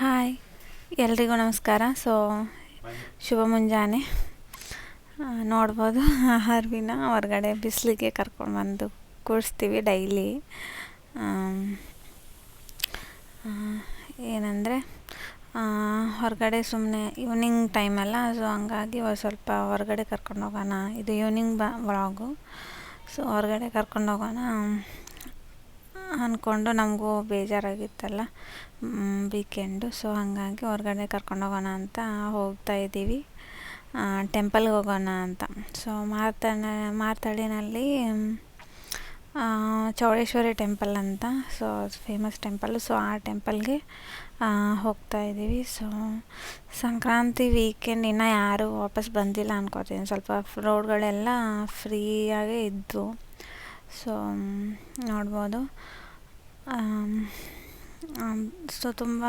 Hi, ಎಲ್ರಿಗೂ ನಮಸ್ಕಾರ. So ಶುಭ ಮುಂಜಾನೆ. ನೋಡ್ಬೋದು ಅರ್ವಿನ ಹೊರಗಡೆ ಬಿಸಿಲಿಗೆ ಕರ್ಕೊಂಡು ಬಂದು ಕೂಡಿಸ್ತೀವಿ ಡೈಲಿ. ಏನಂದರೆ ಹೊರಗಡೆ ಸುಮ್ಮನೆ ಈವ್ನಿಂಗ್ ಟೈಮಲ್ಲ ಸೊ ಹಂಗಾಗಿ ಸ್ವಲ್ಪ ಹೊರಗಡೆ ಕರ್ಕೊಂಡು ಹೋಗೋಣ. ಇದು ಈವ್ನಿಂಗ್ ಬ ಸೊ ಹೊರಗಡೆ ಕರ್ಕೊಂಡು ಹೋಗೋಣ. ಅಂದ್ಕೊಂಡು ನಮಗೂ ಬೇಜಾರಾಗಿತ್ತಲ್ಲ ವೀಕೆಂಡು ಸೊ ಹಾಗಾಗಿ ಹೊರಗಡೆ ಕರ್ಕೊಂಡು ಹೋಗೋಣ ಅಂತ ಹೋಗ್ತಾ ಇದ್ದೀವಿ. ಟೆಂಪಲ್ಗೆ ಹೋಗೋಣ ಅಂತ. ಸೊ ಮಾರ್ತನ ಮಾರ್ತಳ್ಳಿನಲ್ಲಿ ಚೌಡೇಶ್ವರಿ ಟೆಂಪಲ್ ಅಂತ. ಸೊ ಫೇಮಸ್ ಟೆಂಪಲ್ ಸೊ ಆ ಟೆಂಪಲ್ಗೆ ಹೋಗ್ತಾ ಇದ್ದೀವಿ. ಸೊ ಸಂಕ್ರಾಂತಿ ವೀಕೆಂಡ್ ಇನ್ನೂ ಯಾರೂ ವಾಪಸ್ ಬಂದಿಲ್ಲ ಅನ್ಕೋತೀನಿ. ಸ್ವಲ್ಪ ರೋಡ್ಗಳೆಲ್ಲ ಫ್ರೀಯಾಗೇ ಇದ್ದವು ಸೊ ನೋಡ್ಬೋದು. ಸೊ ತುಂಬ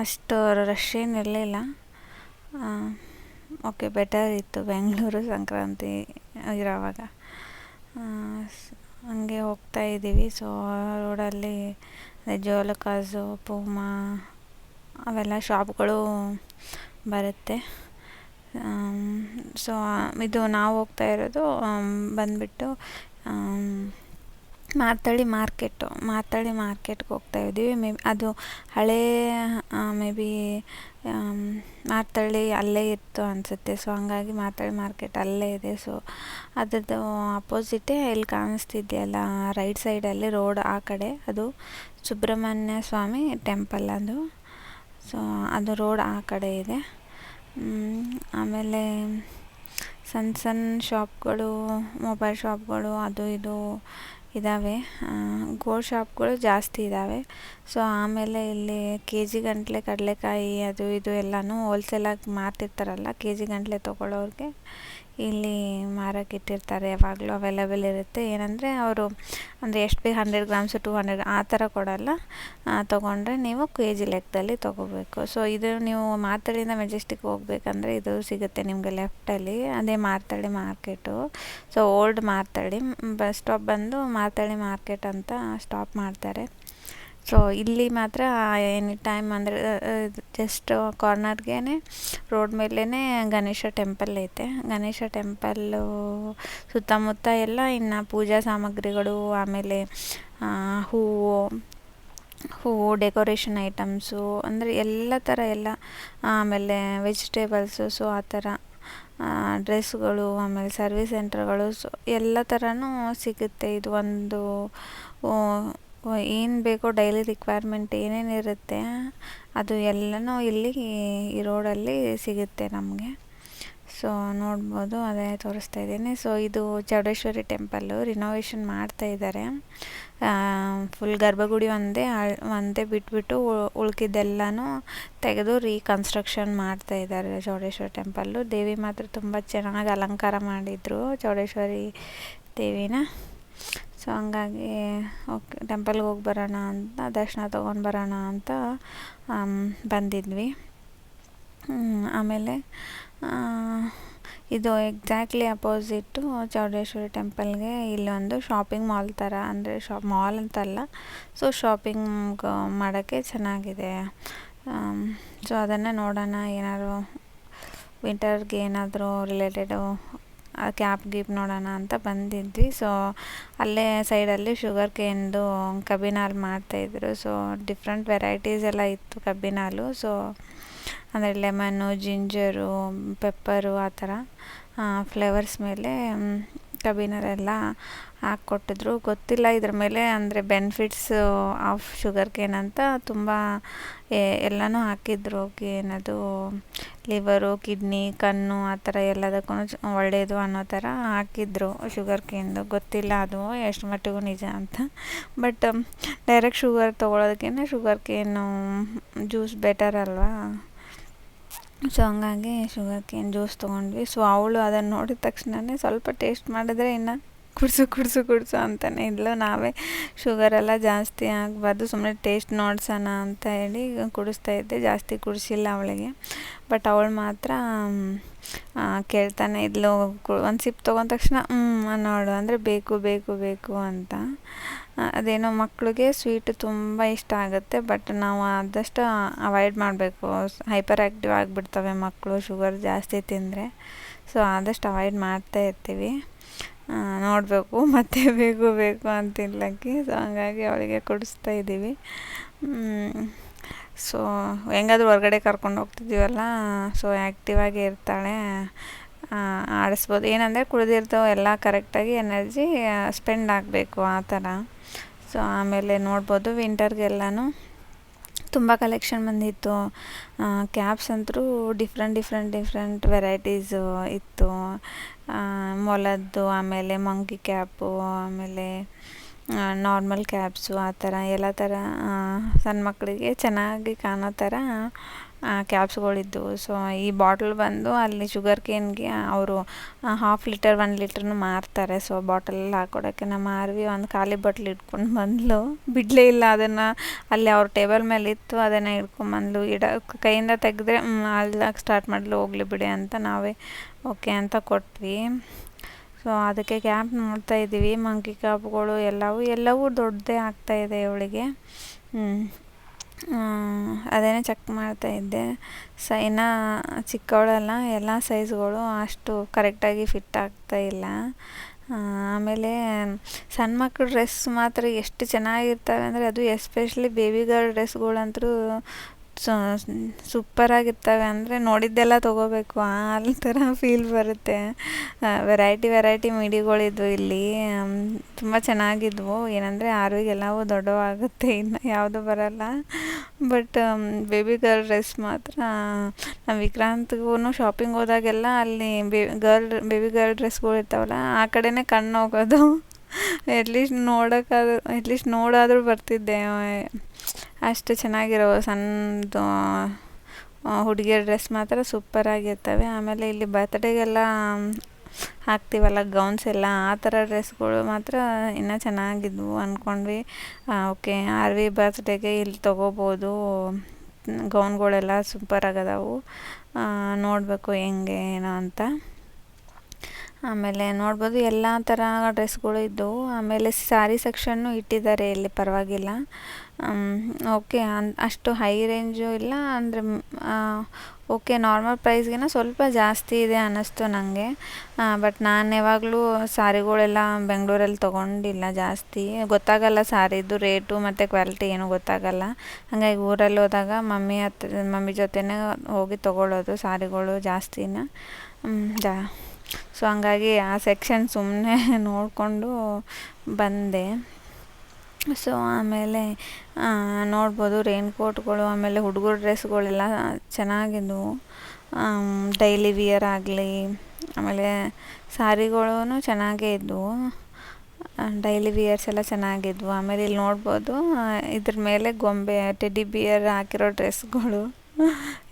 ಅಷ್ಟು ರಶ್ ಏನು ಇರಲಿಲ್ಲ. ಓಕೆ ಬೆಟರ್ ಇತ್ತು ಬೆಂಗಳೂರು ಸಂಕ್ರಾಂತಿ ಇರೋವಾಗ. ಹಂಗೆ ಹೋಗ್ತಾ ಇದ್ದೀವಿ. ಸೊ ರೋಡಲ್ಲಿ ಜೋಲಕಾಸು ಪೂಮಾ ಅವೆಲ್ಲ ಶಾಪ್ಗಳು ಬರುತ್ತೆ. ಸೊ ಇದು ನಾವು ಹೋಗ್ತಾ ಇರೋದು ಬಂದುಬಿಟ್ಟು ಮಾರ್ತಳ್ಳಿ ಮಾರ್ಕೆಟು ಮಾರ್ತಳ್ಳಿ ಮಾರ್ಕೆಟ್ಗೆ ಹೋಗ್ತಾ ಇದ್ದೀವಿ. ಮೇ ಅದು ಹಳೇ ಮೇ ಬಿ ಮಾರ್ತಳ್ಳಿ ಅಲ್ಲೇ ಇತ್ತು ಅನಿಸುತ್ತೆ. ಸೊ ಹಂಗಾಗಿ ಮಾರ್ತಳ್ಳಿ ಮಾರ್ಕೆಟ್ ಅಲ್ಲೇ ಇದೆ. ಸೊ ಅದರದ್ದು ಅಪೋಸಿಟೇ ಇಲ್ಲಿ ಕಾಣಿಸ್ತಿದೆಯಲ್ಲ ರೈಟ್ ಸೈಡಲ್ಲಿ ರೋಡ್ ಆ ಕಡೆ. ಅದು ಸುಬ್ರಹ್ಮಣ್ಯ ಸ್ವಾಮಿ ಟೆಂಪಲ್ ಅದು. ಸೊ ಅದು ರೋಡ್ ಆ ಕಡೆ ಇದೆ. ಆಮೇಲೆ ಸಣ್ಣ ಸಣ್ಣ ಶಾಪ್ಗಳು ಮೊಬೈಲ್ ಶಾಪ್ಗಳು ಅದು ಇದು ಇದ್ದಾವೆ ಗೋಲ್ಡ್ ಶಾಪ್ಗಳು ಜಾಸ್ತಿ ಇದ್ದಾವೆ ಸೊ, ಆಮೇಲೆ ಇಲ್ಲಿ ಕೆ ಜಿ ಕಡಲೆಕಾಯಿ ಅದು ಇದು ಎಲ್ಲನೂ ಹೋಲ್ಸೇಲಾಗಿ ಮಾರ್ತಿರ್ತಾರಲ್ಲ ಕೆ ಜಿ ಗಟ್ಟಲೆ ತೊಗೊಳ್ಳೋರಿಗೆ. ಇಲ್ಲಿ ಮಾರಕ್ಕೆ ಇಟ್ಟಿರ್ತಾರೆ, ಯಾವಾಗಲೂ ಅವೈಲೇಬಲ್ ಇರುತ್ತೆ. ಏನಂದರೆ ಅವರು ಅಂದರೆ ಎಷ್ಟು ಬೇಕು ಹಂಡ್ರೆಡ್ ಗ್ರಾಮ್ಸು ಟು ಹಂಡ್ರೆಡ್ ಆ ಥರ ಕೊಡೋಲ್ಲ. ತೊಗೊಂಡ್ರೆ ನೀವು ಕೆ ಜಿ ಲೆಕ್ಕದಲ್ಲಿ ತೊಗೋಬೇಕು. ಸೊ ಇದು ನೀವು ಮಾರ್ತಳ್ಳಿಯಿಂದ ಮೆಜೆಸ್ಟಿಕ್ ಹೋಗ್ಬೇಕಂದ್ರೆ ಇದು ಸಿಗುತ್ತೆ ನಿಮಗೆ ಲೆಫ್ಟಲ್ಲಿ ಅದೇ Marathahalli market. So old Marathahalli bus stop ಬಂದು ಮಾರ್ತಳಿ ಮಾರ್ಕೆಟ್ ಅಂತ ಸ್ಟಾಪ್ ಮಾಡ್ತಾರೆ. ಸೊ ಇಲ್ಲಿ ಮಾತ್ರ ಎನಿ ಟೈಮ್ ಅಂದರೆ ಜಸ್ಟ್ ಕಾರ್ನರ್ಗೇ ರೋಡ್ ಮೇಲೇ ಗಣೇಶ ಟೆಂಪಲ್ ಐತೆ. ಗಣೇಶ ಟೆಂಪಲ್ಲು ಸುತ್ತಮುತ್ತ ಎಲ್ಲ ಇನ್ನು ಪೂಜಾ ಸಾಮಗ್ರಿಗಳು, ಆಮೇಲೆ ಹೂವು ಹೂವು ಡೆಕೋರೇಷನ್ ಐಟಮ್ಸು ಅಂದರೆ ಎಲ್ಲ ಥರ ಎಲ್ಲ, ಆಮೇಲೆ ವೆಜಿಟೇಬಲ್ಸು ಸೊ ಆ ಥರ ಡ್ರೆಸ್ಗಳು ಆಮೇಲೆ ಸರ್ವಿಸ್ ಸೆಂಟ್ರ್ಗಳು ಸೊ ಎಲ್ಲ ಥರನೂ ಸಿಗುತ್ತೆ. ಇದು ಒಂದು ಏನು ಬೇಕೋ ಡೈಲಿ ರಿಕ್ವೈರ್ಮೆಂಟ್ ಏನೇನಿರುತ್ತೆ ಅದು ಎಲ್ಲನೂ ಇಲ್ಲಿ ಈ ರೋಡಲ್ಲಿ ಸಿಗುತ್ತೆ ನಮಗೆ. ಸೊ ನೋಡ್ಬೋದು, ಅದೇ ತೋರಿಸ್ತಾ ಇದ್ದೀನಿ. ಸೊ ಇದು ಚೌಡೇಶ್ವರಿ ಟೆಂಪಲ್ಲು ರಿನೋವೇಷನ್ ಮಾಡ್ತಾ ಇದ್ದಾರೆ ಫುಲ್ ಗರ್ಭಗುಡಿ ಒಂದೇ ಒಂದೇ ಬಿಟ್ಬಿಟ್ಟು ಉಳ್ಕಿದ್ದೆಲ್ಲನೂ ತೆಗೆದು ರೀಕನ್ಸ್ಟ್ರಕ್ಷನ್ ಮಾಡ್ತಾ ಇದ್ದಾರೆ ಚೌಡೇಶ್ವರಿ ಟೆಂಪಲ್ಲು ದೇವಿ ಮಾತ್ರ ತುಂಬ ಚೆನ್ನಾಗಿ ಅಲಂಕಾರ ಮಾಡಿದರು ಚೌಡೇಶ್ವರಿ ದೇವಿನ. ಸೊ ಹಂಗಾಗಿ, ಓಕೆ, ಟೆಂಪಲ್ಗೆ ಹೋಗಿ ಬರೋಣ ಅಂತ, ದರ್ಶನ ತೊಗೊಂಡು ಬರೋಣ ಅಂತ ಬಂದಿದ್ವಿ. ಆಮೇಲೆ ಇದು ಎಕ್ಸಾಕ್ಟ್ಲಿ ಅಪೋಸಿಟ್ಟು ಚೌಡೇಶ್ವರಿ ಟೆಂಪಲ್ಗೆ ಇಲ್ಲೊಂದು ಶಾಪಿಂಗ್ ಮಾಲ್ ಥರ, ಅಂದರೆ ಶಾಪ್ ಮಾಲ್ ಅಂತಲ್ಲ, ಸೊ ಶಾಪಿಂಗ್ ಮಾಡೋಕ್ಕೆ ಚೆನ್ನಾಗಿದೆ. ಸೊ ಅದನ್ನು ನೋಡೋಣ, ಏನಾದ್ರು, ವಿಂಟರ್ಗೆ ಏನಾದರೂ ರಿಲೇಟೆಡು ಕ್ಯಾಪ್ ಗೀಪ್ ನೋಡೋಣ ಅಂತ ಬಂದಿದ್ವಿ. ಸೊ ಅಲ್ಲೇ ಸೈಡಲ್ಲಿ ಶುಗರ್ ಕೇನ್ದು ಕಬ್ಬಿನ ಹಾಲು ಮಾಡ್ತಾಯಿದ್ರು ಸೊ ಡಿಫ್ರೆಂಟ್ ವೆರೈಟೀಸ್ ಎಲ್ಲ ಇತ್ತು ಕಬ್ಬಿನ ಹಾಲು ಸೊ ಅಂದರೆ ಲೆಮನ್ನು ಜಿಂಜರು ಪೆಪ್ಪರು ಆ ಥರ ಫ್ಲೇವರ್ಸ್ ಮೇಲೆ ಎಲ್ಲ ಹಾಲೆಲ್ಲ ಹಾಕ್ಕೊಟ್ಟಿದ್ರು ಗೊತ್ತಿಲ್ಲ ಇದ್ರ ಮೇಲೆ ಅಂದರೆ ಬೆನಿಫಿಟ್ಸು ಆಫ್ ಶುಗರ್ ಕೇನ್ ಅಂತ ತುಂಬ ಎಲ್ಲನೂ ಹಾಕಿದ್ರು ಏನದು ಲಿವರು ಕಿಡ್ನಿ ಕಣ್ಣು ಆ ಥರ ಎಲ್ಲದಕ್ಕೂ ಒಳ್ಳೆಯದು ಅನ್ನೋ ಥರ ಹಾಕಿದ್ರು ಶುಗರ್ ಕೇನ್ದು ಗೊತ್ತಿಲ್ಲ ಅದು ಎಷ್ಟು ಮಟ್ಟಿಗೂ ನಿಜ ಅಂತ ಬಟ್ ಡೈರೆಕ್ಟ್ ಶುಗರ್ ತೊಗೊಳೋದಕ್ಕೇನೆ ಶುಗರ್ ಕೇನು ಜ್ಯೂಸ್ ಬೆಟರ್ ಅಲ್ವಾ ಸೊ, ಹಂಗಾಗಿ ಶುಗರ್ ಕೇನ್ ಜ್ಯೂಸ್ ತೊಗೊಂಡ್ವಿ. ಸೊ ಅವಳು ಅದನ್ನು ನೋಡಿದ ತಕ್ಷಣವೇ ಸ್ವಲ್ಪ ಟೇಸ್ಟ್ ಮಾಡಿದ್ರೆ ಇನ್ನು ಕುಡಿಸು ಕುಡಿಸು ಕುಡಿಸು ಅಂತಲೇ ಇದ್ಲು. ನಾವೇ ಶುಗರೆಲ್ಲ ಜಾಸ್ತಿ ಆಗಬಾರ್ದು. ಸುಮ್ಮನೆ ಟೇಸ್ಟ್ ನೋಡ್ಸೋಣ ಅಂತ ಹೇಳಿ ಕುಡಿಸ್ತಾ ಇದ್ದೆ. ಜಾಸ್ತಿ ಕುಡಿಸಿಲ್ಲ ಅವಳಿಗೆ. ಬಟ್ ಅವಳು ಮಾತ್ರ ಕೇಳ್ತಾನೆ ಇದ್ಲು. ಒಂದು ಸಿಪ್ ತೊಗೊಂಡ ತಕ್ಷಣ ಹ್ಞೂ ನೋಡು, ಅಂದರೆ ಬೇಕು ಬೇಕು ಬೇಕು ಅಂತ. ಅದೇನೋ ಮಕ್ಕಳಿಗೆ ಸ್ವೀಟ್ ತುಂಬ ಇಷ್ಟ ಆಗುತ್ತೆ ಬಟ್ ನಾವು ಆದಷ್ಟು ಅವಾಯ್ಡ್ ಮಾಡಬೇಕು. ಹೈಪರ್ ಆ್ಯಕ್ಟಿವ್ ಆಗಿಬಿಡ್ತವೆ ಮಕ್ಕಳು ಶುಗರ್ ಜಾಸ್ತಿ ತಿಂದರೆ. ಸೊ ಆದಷ್ಟು ಅವಾಯ್ಡ್ ಮಾಡ್ತಾ ಇರ್ತೀವಿ. ನೋಡಬೇಕು, ಮತ್ತೆ ಬೇಕು ಬೇಕು ಅಂತಿಲ್ಲಕ್ಕೆ ಸೊ ಹಂಗಾಗಿ ಅವಳಿಗೆ ಕೊಡಿಸ್ತಾ ಇದ್ದೀವಿ. ಸೊ ಹೆಂಗಾದ್ರೂ ಹೊರಗಡೆ ಕರ್ಕೊಂಡು ಹೋಗ್ತಿದ್ದೀವಲ್ಲ? ಸೊ ಆ್ಯಕ್ಟಿವ್ ಆಗಿ ಇರ್ತಾಳೆ. ಆಡಿಸ್ಬೋದು. ಏನಂದರೆ ಕುಡಿದಿರ್ತವೆ ಎಲ್ಲ ಕರೆಕ್ಟಾಗಿ ಎನರ್ಜಿ ಸ್ಪೆಂಡ್ ಆಗಬೇಕು ಆ ಥರ. ಸೊ ಆಮೇಲೆ ನೋಡ್ಬೋದು ವಿಂಟರ್ಗೆಲ್ಲನೂ ತುಂಬ ಕಲೆಕ್ಷನ್ ಬಂದಿತ್ತು. ಕ್ಯಾಪ್ಸ್ ಅಂತೂ ಡಿಫ್ರೆಂಟ್ ಡಿಫ್ರೆಂಟ್ ಡಿಫ್ರೆಂಟ್ ವೆರೈಟೀಸು ಇತ್ತು. ಮೊಲದ್ದು, ಆಮೇಲೆ ಮಂಕಿ ಕ್ಯಾಪು ಆಮೇಲೆ ನಾರ್ಮಲ್ ಕ್ಯಾಪ್ಸು ಆ ಥರ ಎಲ್ಲ ಥರ ಸಣ್ಣ ಮಕ್ಕಳಿಗೆ ಚೆನ್ನಾಗಿ ಕಾಣೋ ಥರ ಕ್ಯಾಪ್ಸ್ಗಳಿದ್ದವು ಸೊ ಈ ಬಾಟಲ್ ಬಂದು ಅಲ್ಲಿ ಶುಗರ್ ಕೇನ್ಗೆ ಅವರು ಹಾಫ್ ಲೀಟರ್ ಒನ್ ಲೀಟ್ರನ್ನು ಮಾರ್ತಾರೆ. ಸೊ ಬಾಟಲಲ್ಲಿ ಹಾಕೊಡೋಕ್ಕೆ ನಮ್ಮ ಅರ್ವಿ ಒಂದು ಖಾಲಿ ಬಾಟ್ಲ್ ಇಟ್ಕೊಂಡು ಬಂದಳು ಬಿಡಲೇ ಇಲ್ಲ ಅದನ್ನು. ಅಲ್ಲಿ ಅವ್ರ ಟೇಬಲ್ ಮೇಲೆ ಇತ್ತು, ಅದನ್ನು ಹಿಡ್ಕೊಂಬಂದ್ಲು ಇಡ, ಕೈಯಿಂದ ತೆಗೆದ್ರೆ ಅಲ್ಲಾಕೆ ಸ್ಟಾರ್ಟ್ ಮಾಡಲು, ಹೋಗ್ಲಿ ಬಿಡಿ ಅಂತ ನಾವೇ ಓಕೆ ಅಂತ ಕೊಟ್ವಿ. ಸೊ ಅದಕ್ಕೆ ಕ್ಯಾಪ್ ನೋಡ್ತಾ ಇದ್ದೀವಿ ಮಂಕಿ ಕ್ಯಾಪ್ಗಳು ಎಲ್ಲವೂ ಎಲ್ಲವೂ ದೊಡ್ಡದೇ ಆಗ್ತಾಯಿದೆ ಇವಳಿಗೆ ಹ್ಞೂ ಅದೇನೇ ಚೆಕ್ ಮಾಡ್ತಾ ಇದ್ದೆ. ಸ, ಇನ್ನೂ ಚಿಕ್ಕವಳಲ್ಲ, ಎಲ್ಲ ಸೈಜ್ಗಳು ಅಷ್ಟು ಕರೆಕ್ಟಾಗಿ ಫಿಟ್ ಆಗ್ತಾ ಇಲ್ಲ. ಆಮೇಲೆ ಸಣ್ಣ ಮಕ್ಳ ಡ್ರೆಸ್ ಮಾತ್ರ ಎಷ್ಟು ಚೆನ್ನಾಗಿರ್ತವೆ ಅಂದರೆ ಅದು ಎಸ್ಪೆಷಲಿ ಬೇಬಿ ಗರ್ಲ್ ಡ್ರೆಸ್ಗಳಂತೂ ಸೂಪರಾಗಿರ್ತವೆ ಅಂದರೆ ನೋಡಿದ್ದೆಲ್ಲ ತೊಗೋಬೇಕು. ಆ ಥರ ಫೀಲ್ ಬರುತ್ತೆ. ವೆರೈಟಿ ವೆರೈಟಿ ಮಿಡಿಗಳಿದ್ವು ಇಲ್ಲಿ. ತುಂಬ ಚೆನ್ನಾಗಿದ್ವು. ಏನಂದರೆ ಆರ್ವಿಗೆಲ್ಲವೂ ದೊಡ್ಡವಾಗುತ್ತೆ. ಇನ್ನು ಯಾವುದು ಬರಲ್ಲ. ಬಟ್ ಬೇಬಿ ಗರ್ಲ್ ಡ್ರೆಸ್ ಮಾತ್ರ. ನಮ್ಮ ವಿಕ್ರಾಂತ್ಗೂ ಶಾಪಿಂಗ್ ಹೋದಾಗೆಲ್ಲ ಅಲ್ಲಿ ಬೇ ಗರ್ಲ್ ಬೇಬಿ ಗರ್ಲ್ ಡ್ರೆಸ್ಗಳು ಇರ್ತಾವಲ್ಲ ಆ ಕಡೆನೇ ಕಣ್ಣು ಹೋಗೋದು. ಎಟ್ಲೀಸ್ಟ್ ನೋಡೋಕ್ಕಾದ್ರೂ ಎಟ್ಲೀಸ್ಟ್ ನೋಡಾದರೂ ಬರ್ತಿದ್ದೆ. ಅಷ್ಟು ಚೆನ್ನಾಗಿರೋ ಸಣ್ಣದು ಹುಡುಗಿಯರ ಡ್ರೆಸ್ ಮಾತ್ರ ಸೂಪರಾಗಿರ್ತವೆ ಆಮೇಲೆ ಇಲ್ಲಿ ಬರ್ತ್ಡೇಗೆಲ್ಲ ಹಾಕ್ತೀವಲ್ಲ ಗೌನ್ಸ್ ಎಲ್ಲ, ಆ ಥರ ಡ್ರೆಸ್ಗಳು ಮಾತ್ರ ಇನ್ನೂ ಚೆನ್ನಾಗಿದ್ವು ಅಂದ್ಕೊಂಡ್ವಿ ಓಕೆ ಆರ್ ವಿ ಬರ್ತ್ಡೇಗೆ ಇಲ್ಲಿ ತೊಗೋಬೋದು. ಗೌನ್ಗಳೆಲ್ಲ ಸೂಪರ್ ಆಗದವು. ನೋಡಬೇಕು ಹೆಂಗೆ, ಏನೋ ಅಂತ. ಆಮೇಲೆ ನೋಡ್ಬೋದು ಎಲ್ಲ ಥರ ಡ್ರೆಸ್ಗಳು ಇದ್ದವು. ಆಮೇಲೆ ಸ್ಯಾರಿ ಸೆಕ್ಷನ್ನು ಇಟ್ಟಿದ್ದಾರೆ ಇಲ್ಲಿ ಪರವಾಗಿಲ್ಲ. ಓಕೆ. ಅನ್, ಅಷ್ಟು ಹೈ ರೇಂಜು ಇಲ್ಲ. ಅಂದರೆ ಓಕೆ, ನಾರ್ಮಲ್ ಪ್ರೈಸ್ಗಿಂತ ಸ್ವಲ್ಪ ಜಾಸ್ತಿ ಇದೆ ಅನ್ನಿಸ್ತು ನನಗೆ ಬಟ್ ನಾನು ಯಾವಾಗಲೂ ಸಾರಿಗಳೆಲ್ಲ ಬೆಂಗಳೂರಲ್ಲಿ ತೊಗೊಂಡಿಲ್ಲ ಜಾಸ್ತಿ. ಗೊತ್ತಾಗಲ್ಲ ಸಾರಿದು ರೇಟು ಮತ್ತು ಕ್ವಾಲಿಟಿ ಏನೂ ಗೊತ್ತಾಗಲ್ಲ. ಹಾಗಾಗಿ ಊರಲ್ಲಿ ಹೋದಾಗ ಮಮ್ಮಿ ಹತ್ತಿರ ಮಮ್ಮಿ ಜೊತೆನೇ ಹೋಗಿ ತೊಗೊಳ್ಳೋದು ಸಾರಿಗಳು ಜಾಸ್ತಿನ. ಜಾ ಸೊ ಹಂಗಾಗಿ ಆ ಸೆಕ್ಷನ್ ಸುಮ್ಮನೆ ನೋಡಿಕೊಂಡು ಬಂದೆ. ಸೊ ಆಮೇಲೆ ನೋಡ್ಬೋದು ರೈನ್ ಕೋಟ್ಗಳು ಆಮೇಲೆ ಹುಡುಗರು ಡ್ರೆಸ್ಗಳೆಲ್ಲ ಚೆನ್ನಾಗಿದ್ವು. ಡೈಲಿ ವಿಯರ್ ಆಗಲಿ, ಆಮೇಲೆ ಸಾರಿಗಳೂ ಚೆನ್ನಾಗೇ ಇದ್ದವು ಡೈಲಿ ವಿಯರ್ಸ್ ಎಲ್ಲ ಚೆನ್ನಾಗಿದ್ವು. ಆಮೇಲೆ ಇಲ್ಲಿ ನೋಡ್ಬೋದು ಇದ್ರ ಮೇಲೆ ಗೊಂಬೆ ಟೆಡಿ ಬಿಯರ್ ಹಾಕಿರೋ ಡ್ರೆಸ್ಗಳು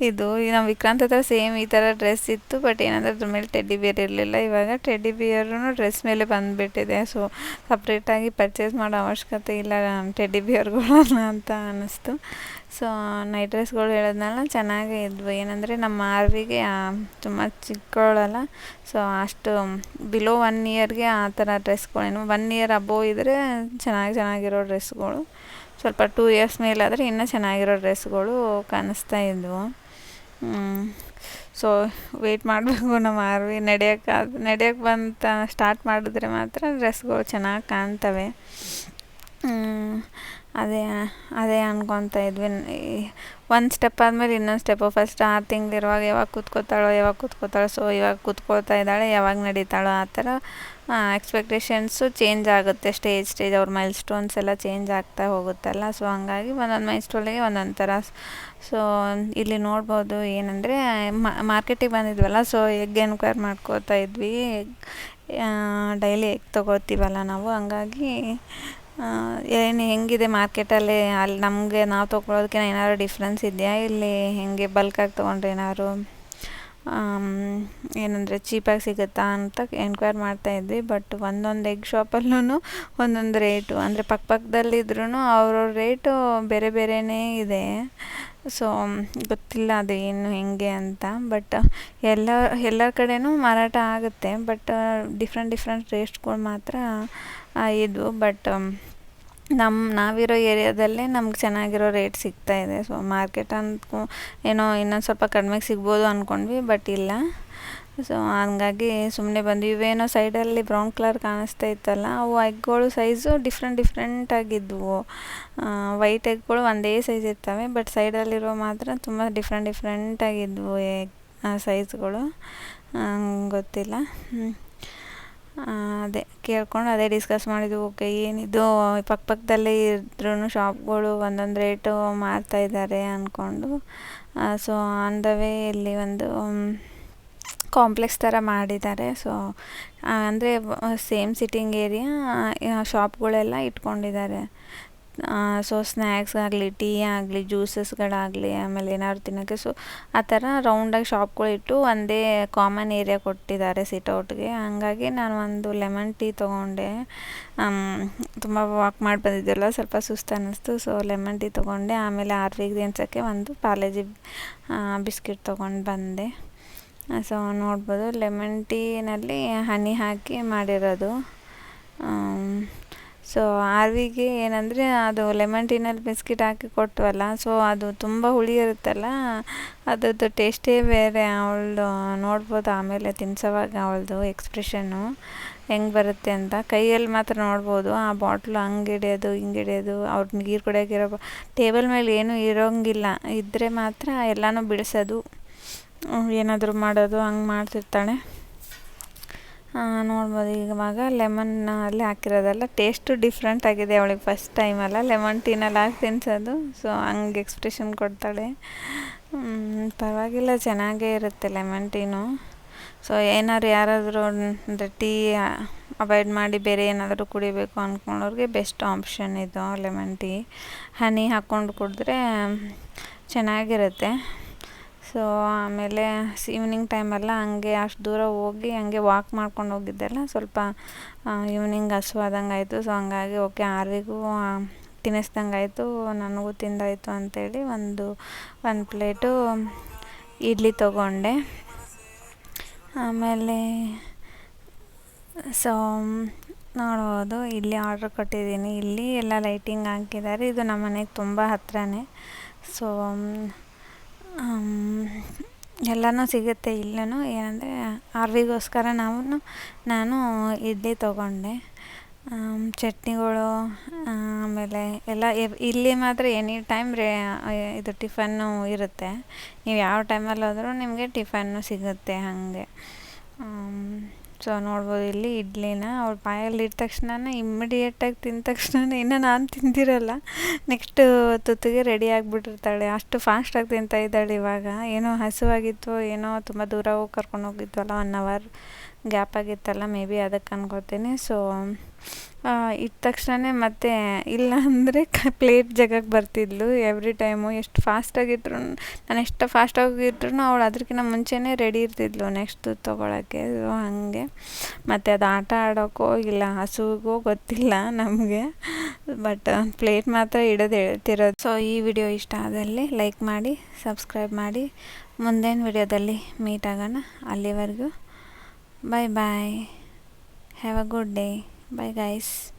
ಇದು ನಮ್ಮ ವಿಕ್ರಾಂತ್ ಹತ್ರ ಸೇಮ್ ಈ ಥರ ಡ್ರೆಸ್ ಇತ್ತು ಬಟ್ ಏನಂದ್ರೆ ಅದ್ರ ಮೇಲೆ ಟೆಡ್ಡಿ ಬಿಯರ್ ಇರಲಿಲ್ಲ. ಇವಾಗ ಟೆಡ್ಡಿ ಬಿಯರೂ ಡ್ರೆಸ್ ಮೇಲೆ ಬಂದುಬಿಟ್ಟಿದೆ. ಸೊ ಸಪ್ರೇಟಾಗಿ ಪರ್ಚೇಸ್ ಮಾಡೋ ಅವಶ್ಯಕತೆ ಇಲ್ಲ ಟೆಡ್ಡಿ ಬಿಯರ್ಗಳನ್ನ ಅಂತ ಅನ್ನಿಸ್ತು. ಸೊ ನೈಟ್ ಡ್ರೆಸ್ಗಳು ಹೇಳೋದ್ನಲ್ಲ, ಚೆನ್ನಾಗೇ ಇದ್ವು. ಏನಂದರೆ ನಮ್ಮ ಆರ್ವಿಗೆ ತುಂಬ ಚಿಕ್ಕವಳಲ್ಲ. ಸೊ ಅಷ್ಟು ಬಿಲೋ ಒನ್ ಇಯರ್ಗೆ ಆ ಥರ ಡ್ರೆಸ್ಗಳೇನು ಒನ್ ಇಯರ್ ಅಬೋವ್ ಇದ್ದರೆ ಚೆನ್ನಾಗಿ ಚೆನ್ನಾಗಿರೋ ಡ್ರೆಸ್ಗಳು ಸ್ವಲ್ಪ ಟೂ ಇಯರ್ಸ್ ಮೇಲಾದರೆ ಇನ್ನೂ ಚೆನ್ನಾಗಿರೋ ಡ್ರೆಸ್ಗಳು ಕಾಣಿಸ್ತಾ ಇದ್ವು. ಸೊ ವೆಯ್ಟ್ ಮಾಡಬೇಕು ನಮ್ಮ ಆರ್ವಿ. ನಡೆಯೋಕ್ಕೆ ನಡೆಯೋಕ್ಕೆ ಬಂತ ಸ್ಟಾರ್ಟ್ ಮಾಡಿದ್ರೆ ಮಾತ್ರ ಡ್ರೆಸ್ಗಳು ಚೆನ್ನಾಗಿ ಕಾಣ್ತವೆ. ಅದೇ ಅದೇ ಅನ್ಕೊತಾ ಇದ್ವಿ. ಒಂದು ಸ್ಟೆಪ್ ಆದಮೇಲೆ ಇನ್ನೊಂದು ಸ್ಟೆಪ್ಪು ಫಸ್ಟ್ ಆರು ತಿಂಗಳಿರುವಾಗ ಯಾವಾಗ ಕೂತ್ಕೋತಾಳೋ ಯಾವಾಗ ಕೂತ್ಕೋತಾಳೋ ಸೊ ಇವಾಗ ಕೂತ್ಕೊಳ್ತಾ ಇದ್ದಾಳೆ, ಯಾವಾಗ ನಡೀತಾಳೋ ಆ ಥರ ಎಕ್ಸ್ಪೆಕ್ಟೇಷನ್ಸು ಚೇಂಜ್ ಆಗುತ್ತೆ ಸ್ಟೇಜ್ ಸ್ಟೇಜ್ ಅವ್ರ ಮೈಲ್ ಸ್ಟೋನ್ಸ್ ಎಲ್ಲ ಚೇಂಜ್ ಆಗ್ತಾ ಹೋಗುತ್ತಲ್ಲ ಸೊ ಹಂಗಾಗಿ ಒಂದೊಂದು ಮೈಲ್ ಸ್ಟೋನಿಗೆ ಒಂದೊಂದು ಥರ. ಸೊ ಇಲ್ಲಿ ನೋಡ್ಬೋದು ಏನಂದರೆ ಮಾರ್ಕೆಟಿಗೆ ಬಂದಿದ್ವಲ್ಲ ಸೊ ಎಗ್ ಎನ್ಕ್ವೈರ್ ಮಾಡ್ಕೋತಾ ಇದ್ವಿ. ಡೈಲಿ ಎಗ್ ತೊಗೊಳ್ತೀವಲ್ಲ ನಾವು, ಹಂಗಾಗಿ ಏನು ಹೆಂಗಿದೆ ಮಾರ್ಕೆಟಲ್ಲಿ ಅಲ್ಲಿ ನಮಗೆ ನಾವು ತೊಗೊಳೋದಕ್ಕಿಂತ ಏನಾದ್ರು ಡಿಫ್ರೆನ್ಸ್ ಇದೆಯಾ? ಇಲ್ಲಿ ಹೆಂಗೆ ಬಲ್ಕಾಗಿ ತೊಗೊಂಡ್ರೆ ಏನಾದ್ರು? ಏನಂದರೆ ಚೀಪಾಗಿ ಸಿಗುತ್ತಾ ಅಂತ ಎನ್ಕ್ವೈರ್ ಮಾಡ್ತಾಯಿದ್ವಿ ಬಟ್ ಒಂದೊಂದು ಎಗ್ ಶಾಪಲ್ಲೂ ಒಂದೊಂದು ರೇಟು ಅಂದರೆ ಪಕ್ಕ ಪಕ್ಕದಲ್ಲಿದ್ರೂ ಅವ್ರವ್ರ ರೇಟು ಬೇರೆ ಬೇರೆಯೇ ಇದೆ. ಸೊ ಗೊತ್ತಿಲ್ಲ ಅದು ಏನು, ಹೆಂಗೆ ಅಂತ. ಬಟ್ ಎಲ್ಲ ಎಲ್ಲ ಕಡೆಯೂ ಮಾರಾಟ ಆಗುತ್ತೆ. ಬಟ್ ಡಿಫ್ರೆಂಟ್ ಡಿಫ್ರೆಂಟ್ ರೇಟ್ಸ್ಗಳು ಮಾತ್ರ ಇದು ಬಟ್ ನಮ್ಮ ನಾವಿರೋ ಏರಿಯಾದಲ್ಲೇ ನಮ್ಗೆ ಚೆನ್ನಾಗಿರೋ ರೇಟ್ ಸಿಗ್ತಾ ಇದೆ. ಸೊ ಮಾರ್ಕೆಟ್ ಅಂತೂ ಏನೋ ಇನ್ನೊಂದು ಸ್ವಲ್ಪ ಕಡಿಮೆಗೆ ಸಿಗ್ಬೋದು ಅಂದ್ಕೊಂಡ್ವಿ ಬಟ್ ಇಲ್ಲ. ಸೊ ಹಂಗಾಗಿ ಸುಮ್ಮನೆ ಬಂದ್ವಿ. ಇವೇನೋ ಸೈಡಲ್ಲಿ ಬ್ರೌನ್ ಕಲರ್ ಕಾಣಿಸ್ತಾ ಇತ್ತಲ್ಲ, ಅವು ಎಗ್ಗಳು ಸೈಜು ಡಿಫ್ರೆಂಟ್ ಡಿಫ್ರೆಂಟ್ ಆಗಿದ್ವು. ವೈಟ್ ಎಗ್ಗಳು ಒಂದೇ ಸೈಜ್ ಇರ್ತವೆ ಬಟ್ ಸೈಡಲ್ಲಿರೋ ಮಾತ್ರ ತುಂಬ ಡಿಫ್ರೆಂಟ್ ಡಿಫ್ರೆಂಟ್ ಆಗಿದ್ವು ಎಗ್ ಸೈಜ್ಗಳು ಗೊತ್ತಿಲ್ಲ. ಅದೇ ಕೇಳ್ಕೊಂಡು ಅದೇ ಡಿಸ್ಕಸ್ ಮಾಡಿದ್ವಿ. ಓಕೆ ಏನಿದು ಪಕ್ಕ ಪಕ್ಕದಲ್ಲೇ ಇದ್ರೂ ಶಾಪ್ಗಳು ಒಂದೊಂದು ರೇಟು ಮಾರ್ತಾ ಇದ್ದಾರೆ ಅಂದ್ಕೊಂಡು ಸೊ ಆನ್ ದ ವೇ ಇಲ್ಲಿ ಒಂದು ಕಾಂಪ್ಲೆಕ್ಸ್ ಥರ ಮಾಡಿದ್ದಾರೆ. ಸೊ ಅಂದರೆ ಸೇಮ್ ಸಿಟ್ಟಿಂಗ್ ಏರಿಯಾ ಶಾಪ್ಗಳೆಲ್ಲ ಇಟ್ಕೊಂಡಿದ್ದಾರೆ. ಸೊ ಸ್ನ್ಯಾಕ್ಸ್ ಆಗಲಿ ಟೀ ಆಗಲಿ ಜ್ಯೂಸಸ್ಗಳಾಗಲಿ ಆಮೇಲೆ ಏನಾದ್ರು ತಿನ್ನೋಕ್ಕೆ. ಸೊ ಆ ಥರ ರೌಂಡಾಗಿ ಶಾಪ್ಗಳಿಟ್ಟು ಒಂದೇ ಕಾಮನ್ ಏರಿಯಾ ಕೊಟ್ಟಿದ್ದಾರೆ ಸಿಟೌಟ್ಗೆ ಹಾಗಾಗಿ ನಾನು ಒಂದು ಲೆಮನ್ ಟೀ ತೊಗೊಂಡೆ. ತುಂಬ ವಾಕ್ ಮಾಡಿ ಬಂದಿದ್ದೆಲ್ಲ ಸ್ವಲ್ಪ ಸುಸ್ತು ಅನ್ನಿಸ್ತು. ಸೊ ಲೆಮನ್ ಟೀ ತೊಗೊಂಡೆ. ಆಮೇಲೆ ಆರ್ವಿಗೆ ದಿನ್ಸೋಕ್ಕೆ ಒಂದು ಪಾಲೇಜಿ ಬಿಸ್ಕಿಟ್ ತೊಗೊಂಡು ಬಂದೆ. ಸೊ ನೋಡ್ಬೋದು. ಲೆಮನ್ ಟೀನಲ್ಲಿ ಹನಿ ಹಾಕಿ ಮಾಡಿರೋದು. ಸೊ ಆರ್ವಿಗೆ ಏನಂದರೆ ಅದು ಲೆಮನ್ ಟೀನಲ್ಲಿ ಬಿಸ್ಕಿಟ್ ಹಾಕಿ ಕೊಟ್ಟವಲ್ಲ ಸೊ ಅದು ತುಂಬ ಹುಳಿ ಇರುತ್ತಲ್ಲ, ಅದರದ್ದು ಟೇಸ್ಟೇ ಬೇರೆ. ಅವಳದು ನೋಡ್ಬೋದು, ಆಮೇಲೆ ತಿನ್ಸೋವಾಗ ಅವಳದು ಎಕ್ಸ್ಪ್ರೆಷನ್ನು ಹೆಂಗೆ ಬರುತ್ತೆ ಅಂತ. ಕೈಯಲ್ಲಿ ಮಾತ್ರ ನೋಡ್ಬೋದು, ಆ ಬಾಟ್ಲು ಹಂಗೆ ಹಿಡಿಯೋದು, ಹಿಂಗೆ ಹಿಡಿಯೋದು, ಅವ್ರ ನೀರು ಕುಡಿಯೋಕ್ಕಿರೋ ಟೇಬಲ್ ಮೇಲೆ ಏನೂ ಇರೋಂಗಿಲ್ಲ. ಇದ್ದರೆ ಮಾತ್ರ ಎಲ್ಲನೂ ಬಿಡಿಸೋದು. ಏನಾದರೂ ಮಾಡೋದು, ಹಂಗೆ ಮಾಡ್ತಿರ್ತಾಳೆ. ನೋಡ್ಬೋದು. ಇವಾಗ ಲೆಮನ್ ಅಲ್ಲಿ ಹಾಕಿರೋದಲ್ಲ ಟೇಸ್ಟು ಡಿಫ್ರೆಂಟ್ ಆಗಿದೆ ಅವಳಿಗೆ ಫಸ್ಟ್ ಟೈಮಲ್ಲ ಲೆಮನ್ ಟೀನಲ್ಲಿ ಹಾಕಿ ತಿನ್ಸೋದು. ಸೊ ಹಂಗೆ ಎಕ್ಸ್ಪ್ರೆಷನ್ ಕೊಡ್ತಾಳೆ. ಪರವಾಗಿಲ್ಲ, ಚೆನ್ನಾಗೇ ಇರುತ್ತೆ ಲೆಮನ್ ಟೀನು ಸೊ ಏನಾದ್ರು ಯಾರಾದರೂ ಅಂದರೆ ಟೀ ಅವಾಯ್ಡ್ ಮಾಡಿ ಬೇರೆ ಏನಾದರೂ ಕುಡಿಬೇಕು ಅಂದ್ಕೊಂಡವ್ರಿಗೆ ಬೆಸ್ಟ್ ಆಪ್ಷನ್ ಇದು ಲೆಮನ್ ಟೀ ಹನಿ ಹಾಕ್ಕೊಂಡು ಕುಡಿದ್ರೆ ಚೆನ್ನಾಗಿರುತ್ತೆ. ಸೊ ಆಮೇಲೆ ಈವ್ನಿಂಗ್ ಟೈಮೆಲ್ಲ ಹಂಗೆ ಅಷ್ಟು ದೂರ ಹೋಗಿ ಹಂಗೆ ವಾಕ್ ಮಾಡ್ಕೊಂಡು ಹೋಗಿದ್ದೆಲ್ಲ ಸ್ವಲ್ಪ ಈವ್ನಿಂಗ್ ಹಸುವಾದಂಗೆ ಆಯಿತು. ಸೊ ಹಂಗಾಗಿ ಓಕೆ ಆರ್ವಿಗೂ ತಿನ್ನಿಸ್ದಂಗೆ ಆಯಿತು. ನನಗೂ ತಿಂದಾಯಿತು ಅಂಥೇಳಿ ಒಂದು ಒಂದು ಪ್ಲೇಟು ಇಡ್ಲಿ ತಗೊಂಡೆ. ಆಮೇಲೆ ಸೊ ನೋಡ್ಬೋದು, ಇಲ್ಲಿ ಆರ್ಡ್ರ್ ಕೊಟ್ಟಿದ್ದೀನಿ. ಇಲ್ಲಿ ಎಲ್ಲ ಲೈಟಿಂಗ್ ಹಾಕಿದ್ದಾರೆ. ಇದು ನಮ್ಮ ಮನೆಗೆ ತುಂಬ ಹತ್ರನೇ. ಸೊ ಎಲ್ಲನೂ ಸಿಗುತ್ತೆ ಇಲ್ಲೂ ಏನಂದರೆ ಆರ್ವಿಗೋಸ್ಕರ ನಾವು ನಾನು ಇಡ್ಲಿ ತೊಗೊಂಡೆ. ಚಟ್ನಿಗಳು, ಆಮೇಲೆ ಎಲ್ಲ ಇಲ್ಲಿ ಮಾತ್ರ ಎನಿ ಟೈಮ್ ರೇ ಇದು ಟಿಫನ್ನು ಇರುತ್ತೆ. ನೀವು ಯಾವ ಟೈಮಲ್ಲಿ ಹೋದರೂ ನಿಮಗೆ ಟಿಫನ್ನು ಸಿಗುತ್ತೆ ಹಾಗೆ. ಸೊ ನೋಡ್ಬೋದು, ಇಲ್ಲಿ ಇಡ್ಲಿನ ಅವ್ರ ಬಾಯಲ್ಲಿ ಇಟ್ಟ ತಕ್ಷಣನೇ ಇಮ್ಮಿಡಿಯೇಟಾಗಿ ತಿಂದ ತಕ್ಷಣನೇ ಇನ್ನು ನಾನು ತಿಂದಿರಲ್ಲ. Next ತುತ್ತಿಗೆ ready ಆಗಿಬಿಟ್ಟಿರ್ತಾಳೆ. ಅಷ್ಟು ಫಾಸ್ಟಾಗಿ ತಿಂತಾ ಇದ್ದಾಳೆ ಇವಾಗ. ಏನೋ ಹಸಿವಾಗಿತ್ತು ಏನೋ ತುಂಬ ದೂರ ಹೋಗಿ ಕರ್ಕೊಂಡು ಹೋಗಿದ್ವಲ್ಲ ಒನ್ ಅವರ್ ಗ್ಯಾಪ್ ಆಗಿತ್ತಲ್ಲ ಮೇ ಬಿ ಅದಕ್ಕೆ ಅನ್ಕೋತೀನಿ. ಸೊ ಇಟ್ಟ ತಕ್ಷಣನೇ ಮತ್ತೆ ಇಲ್ಲ ಅಂದರೆ ಕ ಪ್ಲೇಟ್ ಜಾಗಕ್ಕೆ ಬರ್ತಿದ್ಲು ಎವ್ರಿ ಟೈಮು ಎಷ್ಟು ಫಾಸ್ಟಾಗಿದ್ರು ನಾನು ಎಷ್ಟು ಫಾಸ್ಟಾಗಿದ್ರೂ ಅವಳು ಅದಕ್ಕಿಂತ ಮುಂಚೆನೇ ರೆಡಿ ಇರ್ತಿದ್ಲು ನೆಕ್ಸ್ಟ್ ತೊಗೊಳಕ್ಕೆ. ಸೊ ಹಾಗೆ. ಮತ್ತು ಅದು ಆಟ ಆಡೋಕ್ಕೋ ಇಲ್ಲ ಹಸುವಿಗೋ ಗೊತ್ತಿಲ್ಲ ನಮಗೆ. ಬಟ್ ಪ್ಲೇಟ್ ಮಾತ್ರ ಇಡೋದು ಹೇಳ್ತಿರೋದು. ಸೊ ಈ ವಿಡಿಯೋ ಇಷ್ಟ ಆದಲ್ಲಿ ಲೈಕ್ ಮಾಡಿ ಸಬ್ಸ್ಕ್ರೈಬ್ ಮಾಡಿ. ಮುಂದಿನ ವಿಡಿಯೋದಲ್ಲಿ ಮೀಟ್ ಆಗೋಣ ಅಲ್ಲಿವರೆಗೂ. Bye bye have a good day Bye guys.